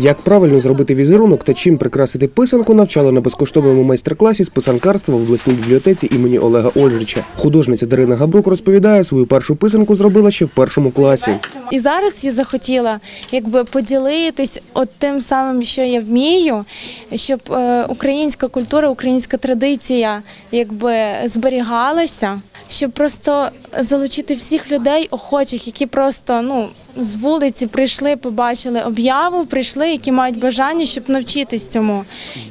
Як правильно зробити візерунок та чим прикрасити писанку, навчали на безкоштовному майстер-класі з писанкарства в обласній бібліотеці імені Олега Ольжича. Художниця Дарина Габрук розповідає, свою першу писанку зробила ще в першому класі. І зараз я захотіла якби поділитись от тим самим, що я вмію, щоб е, українська культура, українська традиція якби зберігалася, щоб просто залучити всіх людей охочих, які просто ну з вулиці прийшли, побачили об'яву, прийшли, які мають бажання, щоб навчитись цьому.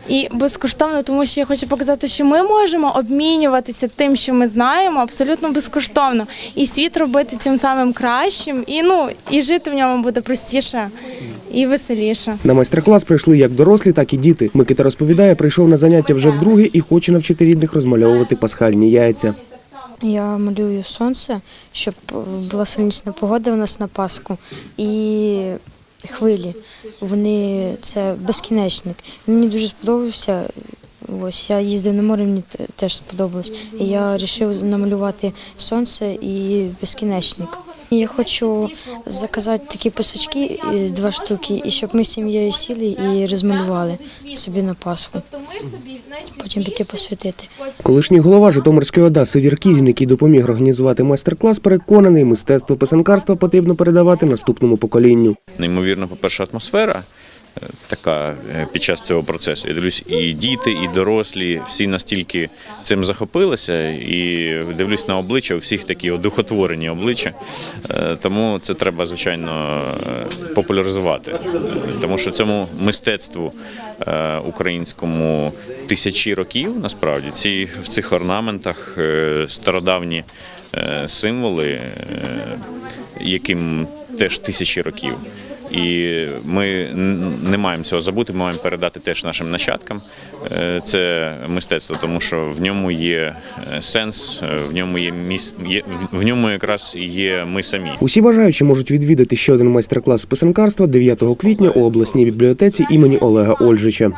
І безкоштовно, тому що я хочу показати, що ми можемо обмінюватися тим, що ми знаємо, абсолютно безкоштовно, і світ робити цим самим кращим, і ну і жити в ньому буде простіше і веселіше. На майстер-клас прийшли як дорослі, так і діти. Микита розповідає, прийшов на заняття вже вдруге і хоче навчити рідних розмальовувати пасхальні яйця. Я малюю сонце, щоб була сонячна погода у нас на Пасху. І хвилі. Вони це безкінечник. Мені дуже сподобався. Ось я їздив на море, мені теж сподобалось. І я вирішив намалювати сонце і безкінечник. Я хочу заказати такі писачки, е, два штуки, і щоб ми з сім'єю сіли і розмалювали собі на Пасху. Потім піти посвятити. Колишній голова Житомирської ОДА Сидір Кізін, який допоміг організувати майстер-клас, переконаний, мистецтво писанкарства потрібно передавати наступному поколінню. неймовірно, по-перше, атмосфера е, така е, під час цього процесу. Я дивлюсь, і діти, і дорослі, всі настільки цим захопилися, і дивлюсь на обличчя, у всіх такі одухотворені обличчя. Е, Тому це треба, звичайно, е, популяризувати. Тому що цьому мистецтву українському тисячі років насправді ці в цих орнаментах стародавні символи, яким теж тисячі років. І ми не маємо цього забути. Ми маємо передати теж нашим нащадкам е, це мистецтво, тому що в ньому є е, сенс, е, в ньому є міс, в ньому якраз є ми самі. Усі бажаючі можуть відвідати ще один майстер-клас писанкарства 9 квітня у обласній бібліотеці імені Олега Ольжича.